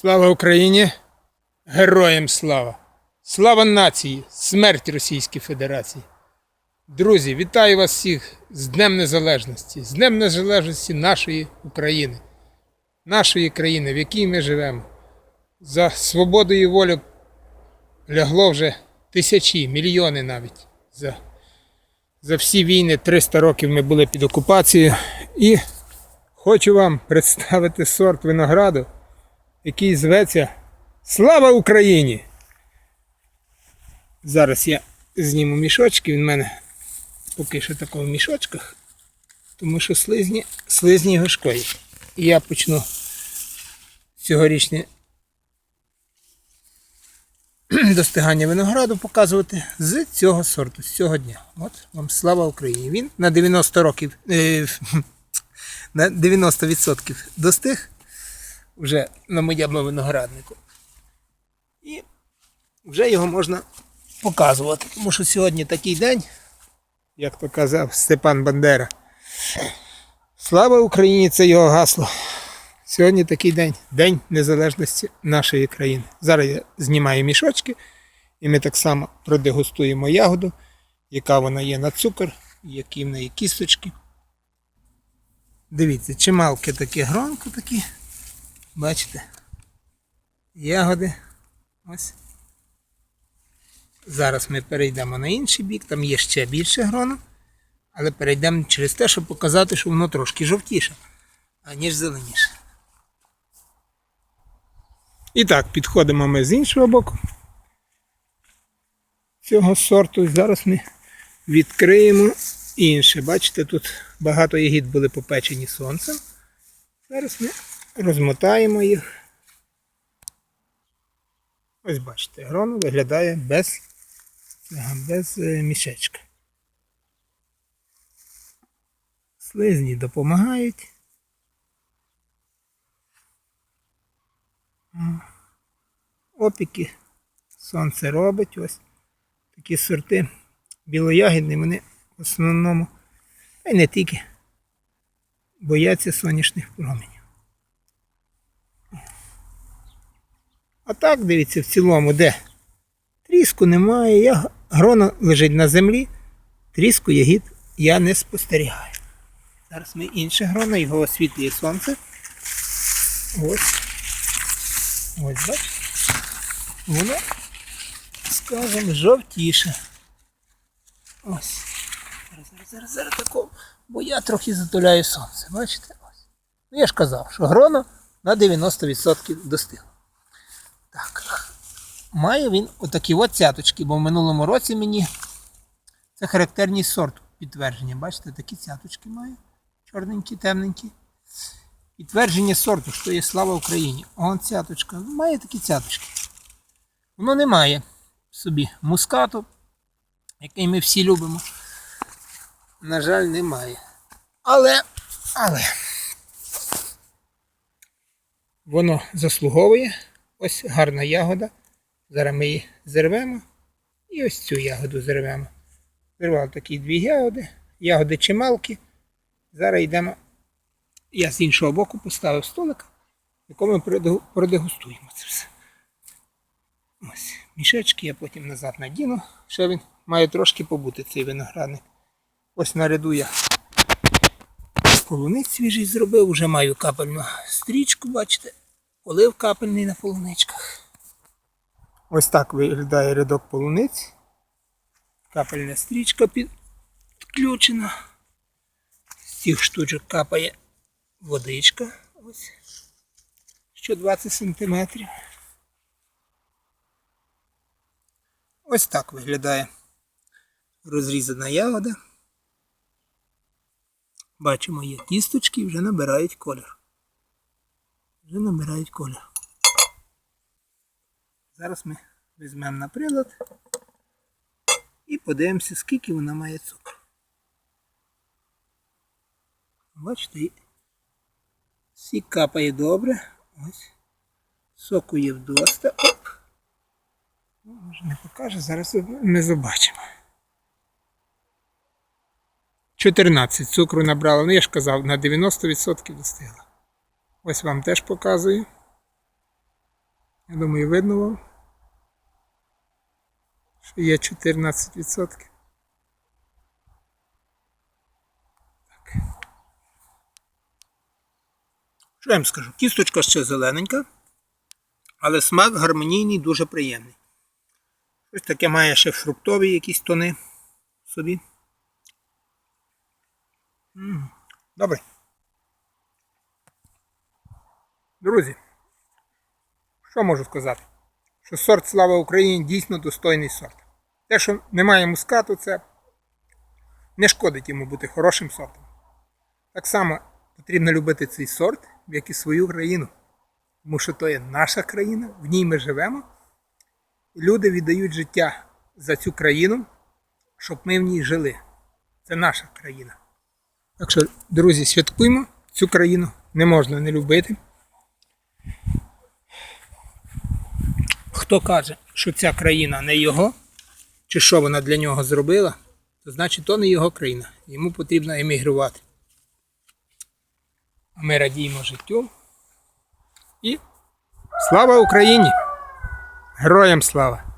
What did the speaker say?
Слава Україні! Героям слава! Слава нації! Смерть Російській Федерації! Друзі, вітаю вас всіх з Днем Незалежності, з Днем Незалежності нашої України, нашої країни, в якій ми живемо. За свободу і волю лягло вже тисячі, мільйони навіть. За, за всі війни 300 років ми були під окупацією. І хочу вам представити сорт винограду, який зветься Слава Україні! Зараз я зніму мішочки, він в мене поки що тако в мішочках, тому що слизні, слизні його шкодять. І я почну цьогорічне достигання винограду показувати з цього сорту, з цього дня. От вам слава Україні. Він на 90 років, е, на 90% достиг вже на моєму винограднику. І вже його можна показувати. Тому що сьогодні такий день, як то казав Степан Бандера. Слава Україні! Це його гасло. Сьогодні такий день, День Незалежності нашої країни. Зараз я знімаю мішочки, і ми так само продегустуємо ягоду, яка вона є на цукор, які в неї кісточки. Дивіться, чималке таке гронко такі. Бачите? Ягоди. Ось. Зараз ми перейдемо на інший бік, там є ще більше грону, але перейдемо через те, щоб показати, що воно трошки жовтіше, аніж зеленіше. І так, підходимо ми з іншого боку цього сорту. І зараз ми відкриємо інше. Бачите, тут багато ягід були попечені сонцем. Зараз ми розмотаємо їх. Ось бачите, гроно виглядає без, без е, мішечка. Слизні допомагають. Опіки сонце робить. Ось такі сорти білоягідні, вони в основному, та й не тільки, бояться сонячних променів. А так, дивіться, в цілому, де тріску немає, я, гроно лежить на землі, тріску ягід я не спостерігаю. Зараз ми інше гроно, його освітлює сонце. Ось. Ось, бачите? Воно, скажімо, жовтіше. Ось. Зараз, зараз, зараз, зараз такого. Бо я трохи затуляю сонце. Бачите? Ось. Ну я ж казав, що гроно на 90% достигло. Так. Має він отакі от цяточки, бо в минулому році мені це характерний сорт підтвердження. Бачите, такі цяточки має. Чорненькі, темненькі. Підтвердження сорту, що є слава Україні. О, цяточка. Має такі цяточки. Воно не має собі мускату, який ми всі любимо. На жаль, немає. Але, але воно заслуговує. Ось гарна ягода. Зараз ми її зірвемо. І ось цю ягоду зірвемо. Зірвав такі дві ягоди. Ягоди чималкі. Зараз йдемо. Я з іншого боку поставив столик, в якому ми продегустуємо це все. Ось мішечки, я потім назад надіну. Ще він має трошки побути цей виноградник. Ось наряду я полуниць свіжий зробив, вже маю капельну стрічку, бачите, полив капельний на полуничках. Ось так виглядає рядок полуниць. Капельна стрічка підключена. З цих штучок капає водичка. Ось. Що 20 см. Ось так виглядає розрізана ягода. Бачимо, є кісточки і вже набирають колір. Вже набирають колір. Зараз ми візьмемо на прилад і подивимося, скільки вона має цукру. Бачите, і сік капає добре. Ось. Соку є вдоста. Оп. Ну, може не покаже, зараз ми побачимо. 14 цукру набрала. Ну я ж казав, на 90% достигла. Ось вам теж показую. Я думаю, видно вам, що є 14%. Так. Що я вам скажу? Кісточка ще зелененька, але смак гармонійний, дуже приємний. Щось таке має ще фруктові якісь тони собі. Добре. Друзі, що можу сказати? Що сорт Слава Україні дійсно достойний сорт. Те, що немає мускату, це не шкодить йому бути хорошим сортом. Так само потрібно любити цей сорт, як і свою країну. Тому що то є наша країна, в ній ми живемо. І люди віддають життя за цю країну, щоб ми в ній жили. Це наша країна. Так що, друзі, святкуємо цю країну. Не можна не любити. Хто каже, що ця країна не його, чи що вона для нього зробила, то значить то не його країна. Йому потрібно емігрувати. А ми радіємо життю. І слава Україні! Героям слава!